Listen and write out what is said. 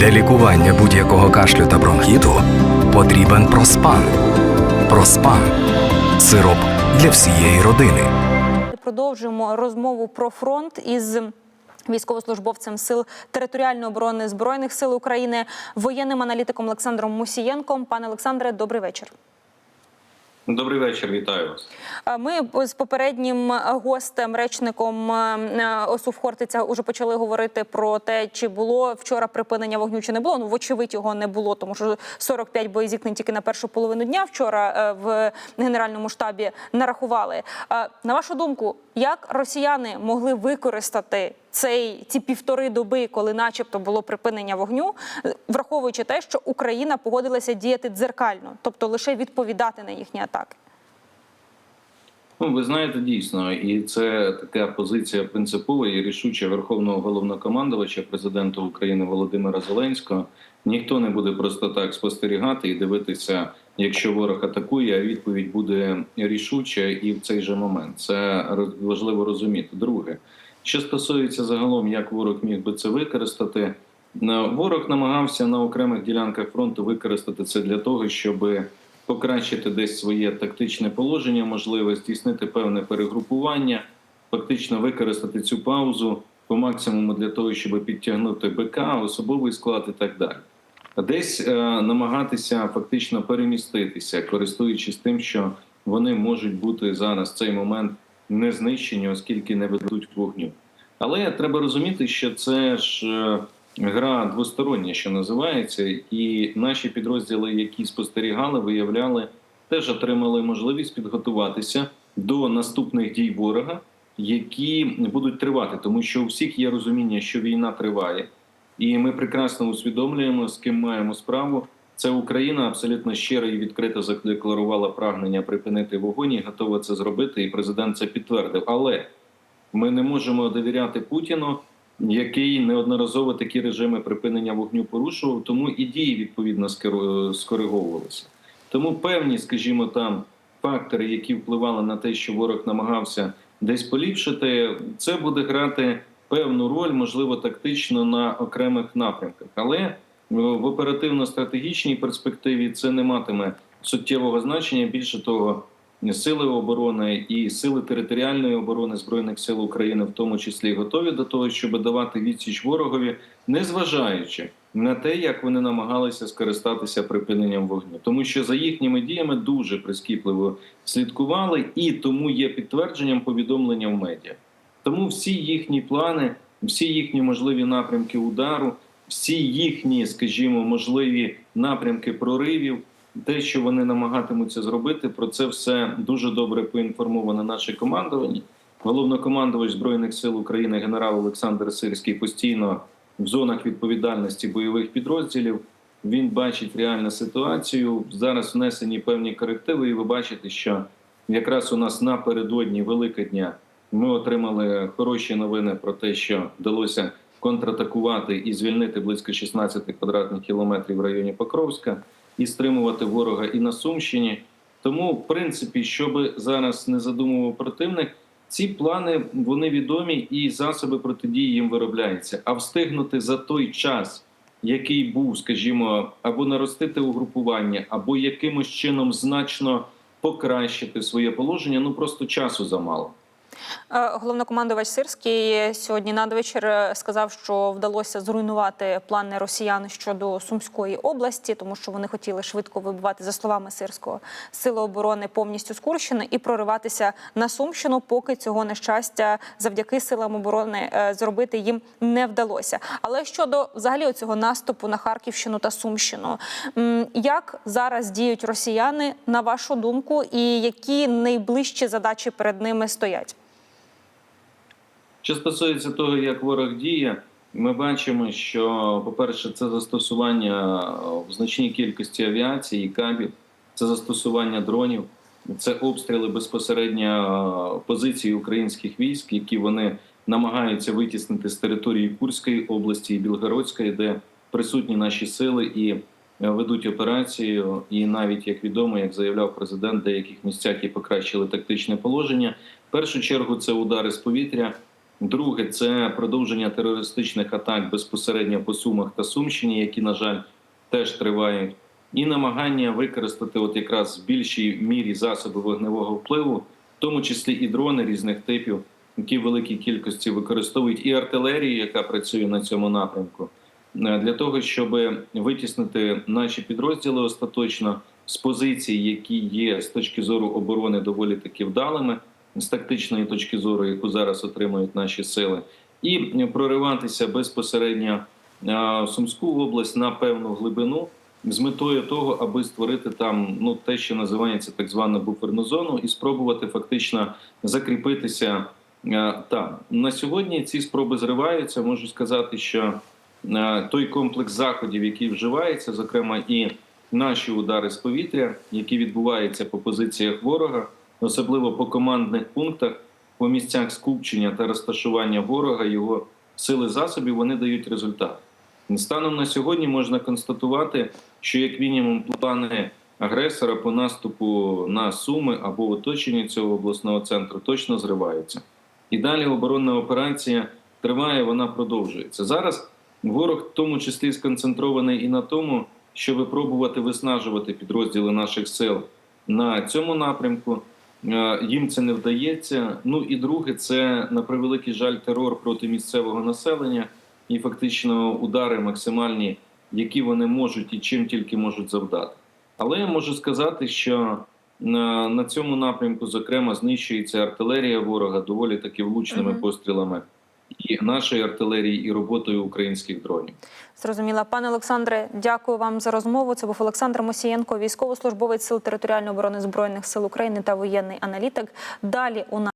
Для лікування будь-якого кашлю та бронхіту потрібен проспан. Проспан сироп для всієї родини. Продовжуємо розмову про фронт із. Військовослужбовцем сил територіальної оборони збройних сил України, воєнним аналітиком Олександром Мусієнком. Пане Олександре, добрий вечір. Добрий вечір, вітаю вас. Е, Ми з попереднім гостем, речником е, ОСУ Хортиця, вже почали говорити про те, чи було вчора припинення вогню, чи не було. Ну, вочевидь, його не було, тому що 45 боєзіткнень тільки на першу половину дня вчора е, в генеральному штабі нарахували. Е, На вашу думку, як росіяни могли використати цей ці півтори доби, коли, начебто, було припинення вогню, е, враховуючи те, що Україна погодилася діяти дзеркально, тобто лише відповідати на їхні атаки? Ну, ви знаєте, дійсно, і це така позиція принципова і рішуча верховного головнокомандувача президента України Володимира Зеленського. Ніхто не буде просто так спостерігати і дивитися, якщо ворог атакує, а відповідь буде рішуча і в цей же момент. Це важливо розуміти. Друге, що стосується загалом, як ворог міг би це використати, ворог намагався на окремих ділянках фронту використати це для того, щоби покращити десь своє тактичне положення, можливе здійснити певне перегрупування, фактично використати цю паузу по максимуму для того, щоб підтягнути БК, особовий склад і так далі. А десь е, намагатися фактично переміститися, користуючись тим, що вони можуть бути зараз в цей момент не знищені, оскільки не ведуть вогню. Але треба розуміти, що це ж е, гра двостороння, що називається, і наші підрозділи, які спостерігали, виявляли, теж отримали можливість підготуватися до наступних дій ворога, які будуть тривати, тому що у всіх є розуміння, що війна триває, і ми прекрасно усвідомлюємо, з ким маємо справу. Це Україна абсолютно щиро і відкрито задекларувала прагнення припинити вогонь і готова це зробити. І президент це підтвердив. Але ми не можемо довіряти Путіну, який неодноразово такі режими припинення вогню порушував, тому і дії відповідно скориговувалися. Тому певні, скажімо, там фактори, які впливали на те, що ворог намагався десь поліпшити, це буде грати певну роль, можливо, тактично на окремих напрямках. Але в оперативно-стратегічній перспективі це не матиме суттєвого значення. Більше того, сили оборони і сили територіальної оборони збройних сил України, в тому числі, готові до того, щоб давати відсіч ворогові, незважаючи на те, як вони намагалися скористатися припиненням вогню, тому що за їхніми діями дуже прискіпливо слідкували, і тому є підтвердженням повідомлення в медіа. Тому всі їхні плани, всі їхні можливі напрямки удару, всі їхні, скажімо, можливі напрямки проривів, те, що вони намагатимуться зробити, про це все дуже добре поінформовано наше командування. Головнокомандувач збройних сил України генерал Олександр Сирський постійно в зонах відповідальності бойових підрозділів. Він бачить реальну ситуацію. Зараз внесені певні корективи, і ви бачите, що якраз у нас напередодні Великодня ми отримали хороші новини про те, що вдалося контратакувати і звільнити близько 16 квадратних кілометрів в районі Покровська і стримувати ворога і на Сумщині. Тому, в принципі, щоб зараз не задумував противник, ці плани вони відомі і засоби протидії їм виробляються. А встигнути за той час, який був, скажімо, або наростити угрупування, або якимось чином значно покращити своє положення, ну просто часу замало. Е, Головнокомандувач Сирський сьогодні надвечір е, сказав, що вдалося зруйнувати плани росіян щодо Сумської області, тому що вони хотіли швидко вибивати, за словами Сирського, сили оборони повністю з Курщини і прориватися на Сумщину, поки цього нещастя завдяки силам оборони е, зробити їм не вдалося. Але щодо взагалі цього наступу на Харківщину та Сумщину, як зараз діють росіяни, на вашу думку, і які найближчі задачі перед ними стоять? Що стосується того, як ворог діє, ми бачимо, що, по-перше, це застосування в значній кількості авіації, кабів, це застосування дронів, це обстріли безпосередньо позицій українських військ, які вони намагаються витіснити з території Курської області і Білгородської, де присутні наші сили і ведуть операцію. І навіть як відомо, як заявляв президент, в деяких місцях і покращили тактичне положення. В першу чергу це удари з повітря. Друге, це продовження терористичних атак безпосередньо по Сумах та Сумщині, які, на жаль, теж тривають, і намагання використати от якраз в більшій мірі засоби вогневого впливу, в тому числі і дрони різних типів, які в великій кількості використовують і артилерію, яка працює на цьому напрямку, е, для того, щоб витіснити наші підрозділи остаточно з позицій, які є з точки зору оборони доволі таки вдалими, з тактичної точки зору, яку зараз отримують наші сили, і прориватися безпосередньо Сумську область на певну глибину. З метою того, аби створити там ну те, що називається так звана буферну зону, і спробувати фактично закріпитися там на сьогодні. Ці спроби зриваються. Можу сказати, що той комплекс заходів, який вживається, зокрема і наші удари з повітря, які відбуваються по позиціях ворога, особливо по командних пунктах, по місцях скупчення та розташування ворога, його сили засобів, вони дають результат. Станом на сьогодні можна констатувати, що як мінімум плани агресора по наступу на Суми або оточенні цього обласного центру точно зриваються. І далі оборонна операція триває, вона продовжується. Зараз ворог в тому числі сконцентрований і на тому, щоб пробувати виснажувати підрозділи наших сил на цьому напрямку. Е, Їм це не вдається. Ну і друге, це на превеликий жаль терор проти місцевого населення і фактично удари максимальні, які вони можуть і чим тільки можуть завдати. Але я можу сказати, що на, на цьому напрямку, зокрема, знищується артилерія ворога доволі таки влучними Мгм. пострілами і нашої артилерії, і роботою українських дронів. Зрозуміла. Пане Олександре, дякую вам за розмову. Це був Олександр Мосієнко, військовослужбовець Сил територіальної оборони Збройних сил України та воєнний аналітик. Далі у нас